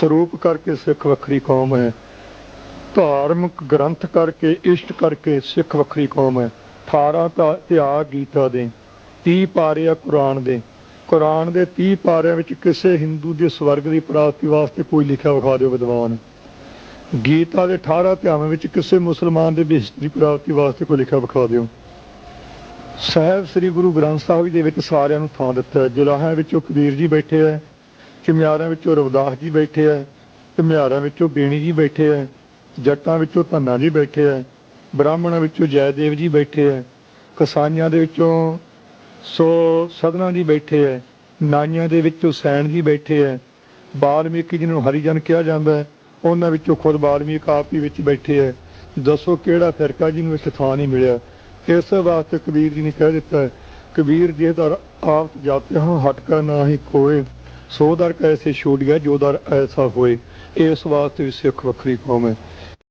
ਸਰੂਪ ਕਰਕੇ ਸਿੱਖ ਵੱਖਰੀ ਕੌਮ ਹੈ। ਧਾਰਮਿਕ ਗ੍ਰੰਥ ਕਰਕੇ, ਇਸ਼ਟ ਕਰਕੇ ਸਿੱਖ ਵੱਖਰੀ ਕੌਮ ਹੈ। 18 ਤਾਂ ਗੀਤਾ ਦੇ 30 ਪਾਰੇ ਆ ਕੁਰਾਨ ਦੇ। ਕੁਰਾਨ ਦੇ 30 ਪਾਰਿਆਂ ਵਿੱਚ ਕਿਸੇ ਹਿੰਦੂ ਦੇ ਸਵਰਗ ਦੀ ਪ੍ਰਾਪਤੀ ਵਾਸਤੇ ਕੋਈ ਲਿਖਿਆ ਵਿਖਾ ਦਿਓ ਵਿਦਵਾਨ। ਗੀਤਾ ਦੇ 18 ਅਧਿਆਵਾਂ ਵਿੱਚ ਕਿਸੇ ਮੁਸਲਮਾਨ ਦੇ ਬਿਹਸ਼ਤ ਦੀ ਪ੍ਰਾਪਤੀ ਵਾਸਤੇ ਕੋਈ ਲਿਖਿਆ ਵਿਖਾ ਦਿਓ। ਸਾਹਿਬ ਸ੍ਰੀ ਗੁਰੂ ਗ੍ਰੰਥ ਸਾਹਿਬ ਜੀ ਦੇ ਵਿੱਚ ਸਾਰਿਆਂ ਨੂੰ ਥਾਂ ਦਿੱਤਾ ਹੈ। ਜੁਲਾਹਿਆਂ ਵਿੱਚੋਂ ਕਬੀਰ ਜੀ ਬੈਠੇ ਹੈ ਚਮਿਆਰਾਂ ਵਿੱਚੋਂ ਰਵਦਾਸ ਜੀ ਬੈਠੇ ਹੈ ਘੁਮਿਆਰਾਂ ਵਿੱਚੋਂ ਬੇਣੀ ਜੀ ਬੈਠੇ ਹੈ ਜੱਟਾਂ ਵਿੱਚੋਂ ਧੰਨਾ ਜੀ ਬੈਠੇ ਹੈ ਬ੍ਰਾਹਮਣਾਂ ਵਿੱਚੋਂ ਜੈਦੇਵ ਜੀ ਬੈਠੇ ਹੈ ਕਸਾਈਆਂ ਦੇ ਵਿੱਚੋਂ ਸੋ ਸਦਨਾ ਜੀ ਬੈਠੇ ਹੈ ਨਾਈਆਂ ਦੇ ਵਿੱਚੋਂ ਸੈਣ ਜੀ ਬੈਠੇ ਹੈ ਬਾਲਮੀਕੀ ਜਿਹਨੂੰ ਹਰੀਜਨ ਕਿਹਾ ਜਾਂਦਾ ਹੈ, ਉਹਨਾਂ ਵਿੱਚੋਂ ਖੁਦ ਬਾਲਮੀਕ ਆਪ ਹੀ ਵਿੱਚ ਬੈਠੇ ਹੈ ਦੱਸੋ ਕਿਹੜਾ ਫਿਰਕਾ ਜਿਹਨੂੰ ਇੱਥੇ ਥਾਂ ਨਹੀਂ ਮਿਲਿਆ? ਇਸ ਵਾਸਤੇ ਕਬੀਰ ਜੀ ਨੇ ਕਹਿ ਦਿੱਤਾ ਕਬੀਰ ਜੇ ਦਰ ਆਪ ਜਾਤੇ ਹਾਂ, ਹਟਕਾ ਨਾ ਹੀ ਕੋਏ ਸੋ ਦਰ ਕੈਸੇ ਛੂਟ ਗਿਆ ਜੋ ਦਰ ਐਸਾ ਹੋਏ, ਇਸ ਵਾਸਤੇ ਵੀ ਸਿੱਖ ਵੱਖਰੀ ਕੌਮ ਹੈ।